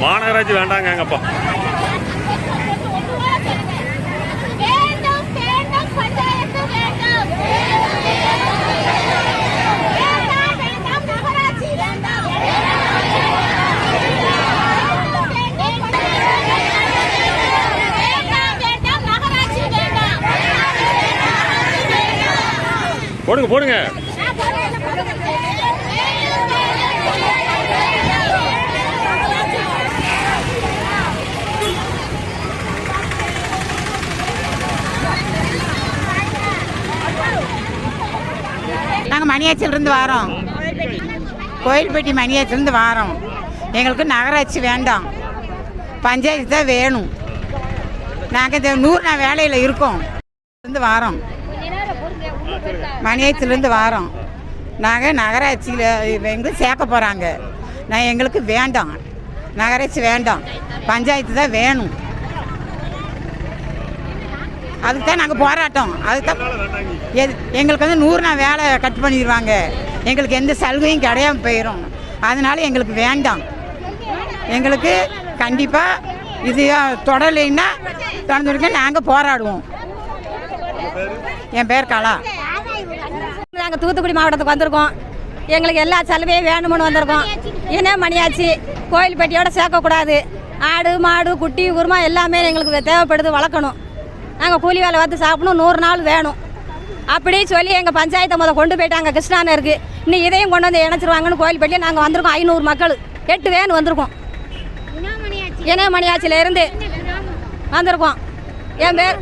நகராட்சி வேண்டாங்கப்பா வேண்டும் வேண்டும் பஞ்சாயத்து வேண்டும் வேண்டாம் வேண்டாம் நகராட்சி வேண்டாம் வேண்டாம் வேண்டாம் நகராட்சி வேண்டாம் போடுங்க போடுங்க நாங்கள் மணியாச்சிலிருந்து வரோம். கோயில்பட்டி மணியாச்சிலிருந்து வரோம். எங்களுக்கு நகராட்சி வேண்டாம். பஞ்சாயத்து தான் வேணும். நாங்கள் இந்த நூறு நாள் வேலையில் இருக்கோம். இருந்து வாரோம். மணியாச்சிலிருந்து வாரோம். நாங்கள் நகராட்சியில் எங்களுக்கு சேர்க்க போகிறாங்க நான் எங்களுக்கு வேண்டாம். நகராட்சி வேண்டாம். பஞ்சாயத்து தான் வேணும். அதுக்கு தான் நாங்கள் போராட்டம். அதுக்கு தான் எது எங்களுக்கு வந்து நூறு நாள் வேலை கட் பண்ணிடுவாங்க எங்களுக்கு எந்த சலுகையும் கிடையாம போயிடும் அதனால எங்களுக்கு வேண்டாம். எங்களுக்கு கண்டிப்பாக இது தொடரலைன்னா தொடர்ந்துருக்க நாங்கள் போராடுவோம். என் பேர் கலா. நாங்கள் தூத்துக்குடி மாவட்டத்துக்கு வந்திருக்கோம். எங்களுக்கு எல்லா சலுகையும் வேணும்னு வந்திருக்கோம். இனே மணியாச்சு? கோயில்பட்டியோட சேர்க்கக்கூடாது. ஆடு மாடு குட்டி குருமா எல்லாமே எங்களுக்கு தேவைப்படுது வளர்க்கணும். நாங்கள் கூலி வேலை வந்து சாப்பிடணும் நூறு நாள் வேணும். அப்படி சொல்லி எங்கள் பஞ்சாயத்தை முத கொண்டு போயிட்டாங்க. கிருஷ்ணானருக்கு இன்னும் இதையும் கொண்டு வந்து இணைச்சிருவாங்கன்னு கோயில்பட்டியில் நாங்கள் வந்திருக்கோம். ஐநூறு மக்கள். எட்டு வேன் வந்திருக்கோம். இனே மணியாச்சியில் இருந்து வந்திருக்கோம். என் பேர்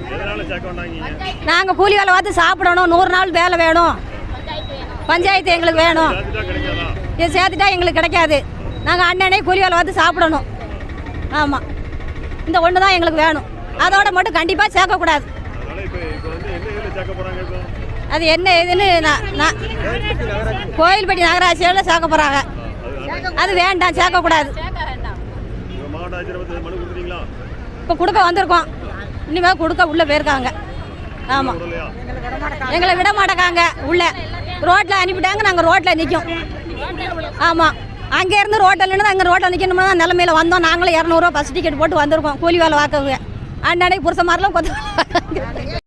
நாங்கள் கூலி வேலை பார்த்து சாப்பிடணும். நூறு நாள் வேலை வேணும். பஞ்சாயத்து எங்களுக்கு வேணும். இது சேர்த்துட்டா எங்களுக்கு கிடைக்காது. நாங்கள் அண்ணனே கூலி வேலை பார்த்து சாப்பிடணும். ஆமாம் இந்த ஒன்று தான் எங்களுக்கு வேணும். அதோட மட்டும் கண்டிப்பாக சேர்க்கக்கூடாது. அது என்ன இதுன்னு நான் கோயில்பட்டி நகராட்சியில் சேர்க்க போகிறாங்க அது வேண்டாம் சேர்க்கக்கூடாது. இப்போ கொடுக்க வந்திருக்கோம். இனிமேல் கொடுக்க உள்ளே போயிருக்காங்க. ஆமாம் எங்களை விட மாட்டேங்காங்க உள்ள. ரோட்டில் அனுப்பிட்டாங்க நாங்கள் ரோட்டில் நிற்கும் ஆமாம் அங்கேருந்து ரோட்டில் நின்று அங்கே ரோட்டில் நிற்கணும்னா நிலமையில வந்தோம். நாங்களும் இரநூறுவா பஸ் டிக்கெட் போட்டு வந்திருக்கோம். கூலி வேலை வாக்கவுங்க அண்ணனை புருஷ மாதிரிலாம் கொத்த